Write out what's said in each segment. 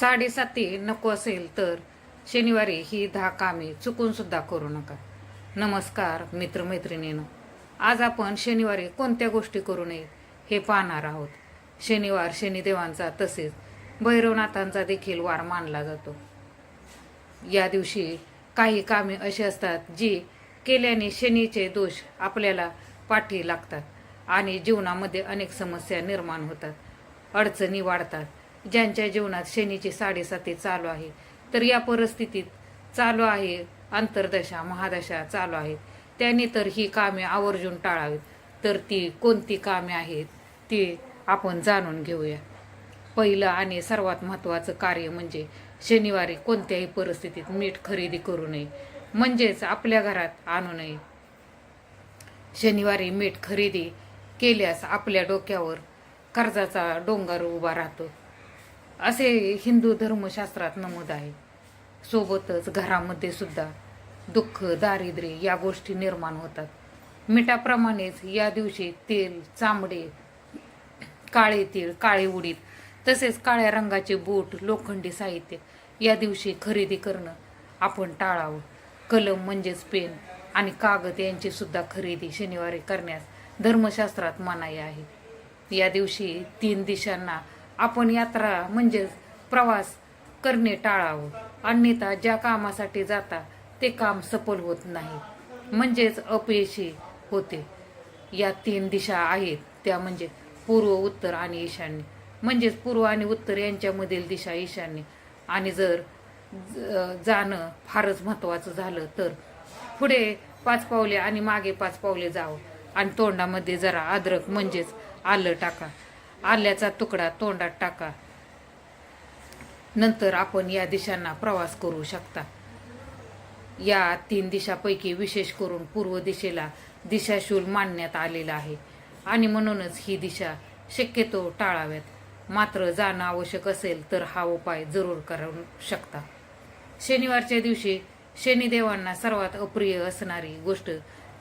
साडेसाती नको असेल तर शनिवारी ही दहा कामे चुकूनसुद्धा करू नका. नमस्कार मित्रमैत्रिणीनं. आज आपण शनिवारी कोणत्या गोष्टी करू नये हे पाहणार आहोत. शनिवार शनिदेवांचा तसेच भैरवनाथांचा देखील वार मानला जातो. या दिवशी काही कामे अशी असतात जी केल्याने शनीचे दोष आपल्याला पाठी लागतात आणि जीवनामध्ये अनेक समस्या निर्माण होतात. अडचणी वाढतात. ज्यांच्या जीवनात शनीची साडेसाती चालू आहे तर या परिस्थितीत चालू आहे अंतर्दशा महादशा चालू आहेत. त्यांनी तर ही कामे आवर्जून टाळावीत तर ती कोणती कामे आहेत ती आपण जाणून घेऊया. पहिलं आणि सर्वात महत्त्वाचं कार्य म्हणजे शनिवारी कोणत्याही परिस्थितीत मीठ खरेदी करू नये म्हणजेच आपल्या घरात आणू नये. शनिवारी मीठ खरेदी केल्यास आपल्या डोक्यावर कर्जाचा डोंगर उभा राहतो. असे हिंदू धर्मशास्त्रात नमूद आहे. सोबतच घरामध्ये सुद्धा दुःख दारिद्र्य या गोष्टी निर्माण होतात. मिठाप्रमाणेच या दिवशी तेल चांबडे काळे तीळ काळे उडीद तसेच काळ्या रंगाचे बूट लोखंडी साहित्य या दिवशी खरेदी करणं आपण टाळावं. कलम म्हणजेच पेन आणि कागद यांची सुद्धा खरेदी शनिवारी करण्यास धर्मशास्त्रात मनाई आहे. या दिवशी तीन दिशांना आपण यात्रा म्हणजेच प्रवास करणे टाळावं. अन्यथा ज्या कामासाठी जाता ते काम सफल होत नाही. म्हणजेच अपयशी होते. या तीन दिशा आहेत. त्या म्हणजे पूर्व उत्तर आणि ईशान्य. म्हणजेच पूर्व आणि उत्तर यांच्यामधील दिशा ईशान्य. आणि जर जाणं फारच महत्त्वाचं झालं तर पुढे पाच पावले आणि मागे पाच पावले जावं. आणि तोंडामध्ये जरा अद्रक म्हणजेच आलं टाका. आल्याचा तुकडा तोंडात टाका. नंतर आपण या दिशांना प्रवास करू शकता. या तीन दिशापैकी विशेष करून पूर्व दिशेला दिशाशूल मानण्यात आलेला आहे. आणि म्हणूनच ही दिशा शक्यतो टाळाव्यात. मात्र जाणं आवश्यक असेल तर हा उपाय जरूर करू शकता. शनिवारच्या दिवशी शनिदेवांना सर्वात अप्रिय असणारी गोष्ट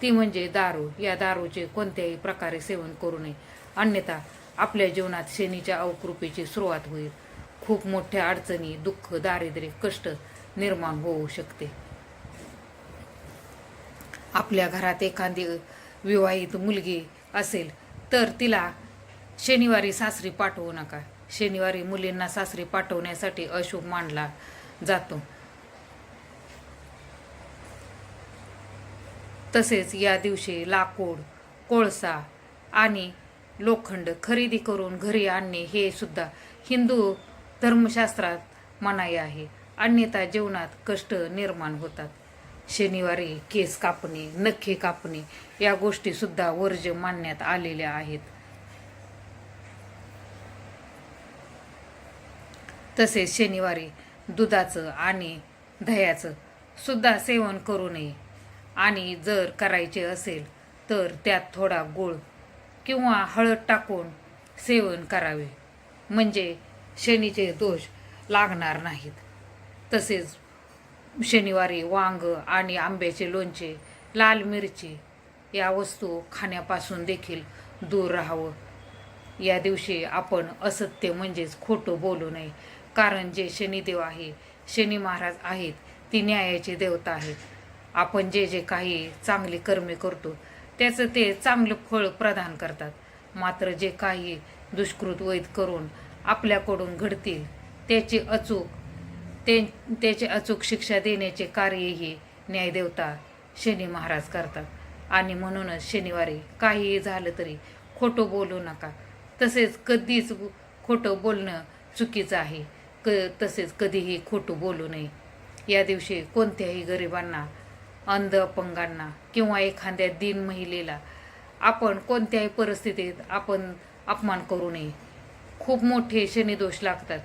ती म्हणजे दारू. या दारूचे कोणत्याही प्रकारे सेवन करू नये. अन्यथा आपल्या जीवनात शनीच्या अवकृपेची सुरुवात होईल. खूप मोठ्या अडचणी दुःख दारिद्र्य कष्ट निर्माण होऊ शकते. आपल्या घरात एखादी विवाहित मुलगी असेल तर तिला शनिवारी सासरी पाठवू नका. शनिवारी मुलींना सासरी पाठवण्यासाठी अशुभ मानला जातो. तसेच या दिवशी लाकूड कोळसा आणि लोखंड खरेदी करून घरी आणणे हे सुद्धा हिंदू धर्मशास्त्रात मनाई आहे. अन्यथा जीवनात कष्ट निर्माण होतात. शनिवारी केस कापणे नखे कापणे या गोष्टी सुद्धा मानण्यात आलेल्या आहेत. तसेच शनिवारी दुधाचं आणि दह्याचं सुद्धा सेवन करू नये. आणि जर करायचे असेल तर त्यात थोडा गुळ किंवा हळद टाकून सेवन करावे. म्हणजे शनीचे दोष लागणार नाहीत. तसेच शनिवारी वांग आणि आंब्याचे लोणचे लाल मिरची या वस्तू खाण्यापासून देखील दूर राहावं. या दिवशी आपण असत्य म्हणजेच खोटं बोलू नये. कारण जे शनिदेव आहे शनी महाराज आहेत ती न्यायाची देवता आहेत. आपण जे जे काही चांगली कर्मे करतो त्याचं ते चांगलं फळ प्रदान करतात. मात्र जे काही दुष्कृत वैध करून आपल्याकडून घडतील त्याची अचूक ते त्याची अचूक शिक्षा देण्याचे कार्यही न्यायदेवता शनी महाराज करतात. आणि म्हणूनच शनिवारी काहीही झालं तरी खोटं बोलू नका. तसेच कधीच खोटं बोलणं चुकीचं आहे. क तसेच कधीही खोटं बोलू नये. या दिवशी कोणत्याही गरिबांना अंध अपंगांना किंवा एखाद्या दिन महिलेला आपण कोणत्याही परिस्थितीत आपण अपमान करू नये. खूप मोठे शनिदोष लागतात.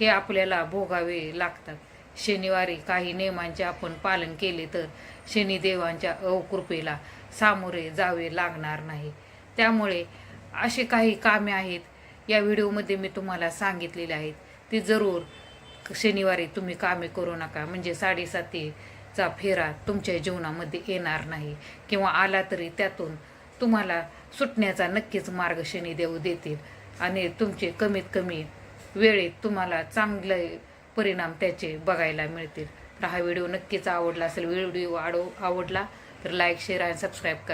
हे आपल्याला भोगावे लागतात. शनिवारी काही नियमांचे आपण पालन केले तर शनिदेवांच्या अवकृपेला सामोरे जावे लागणार नाही. त्यामुळे असे काही कामे आहेत. या व्हिडिओमध्ये मी तुम्हाला सांगितलेले आहेत. ती जरूर शनिवारी तुम्ही कामे करू नका. म्हणजे साडेसाती चा फेरा तुमच्या जीवनामध्ये येणार नाही. किंवा आला तरी त्यातून तुम्हाला सुटण्याचा नक्कीच मार्ग शनिदेव देतील. आणि तुमचे कमीत कमी वेळेत तुम्हाला चांगले परिणाम त्याचे बघायला मिळतील. तर हा व्हिडिओ नक्कीच आवडला असेल व्हिडिओ आडो आवडला तर लाईक शेअर आणि सबस्क्राईब करा.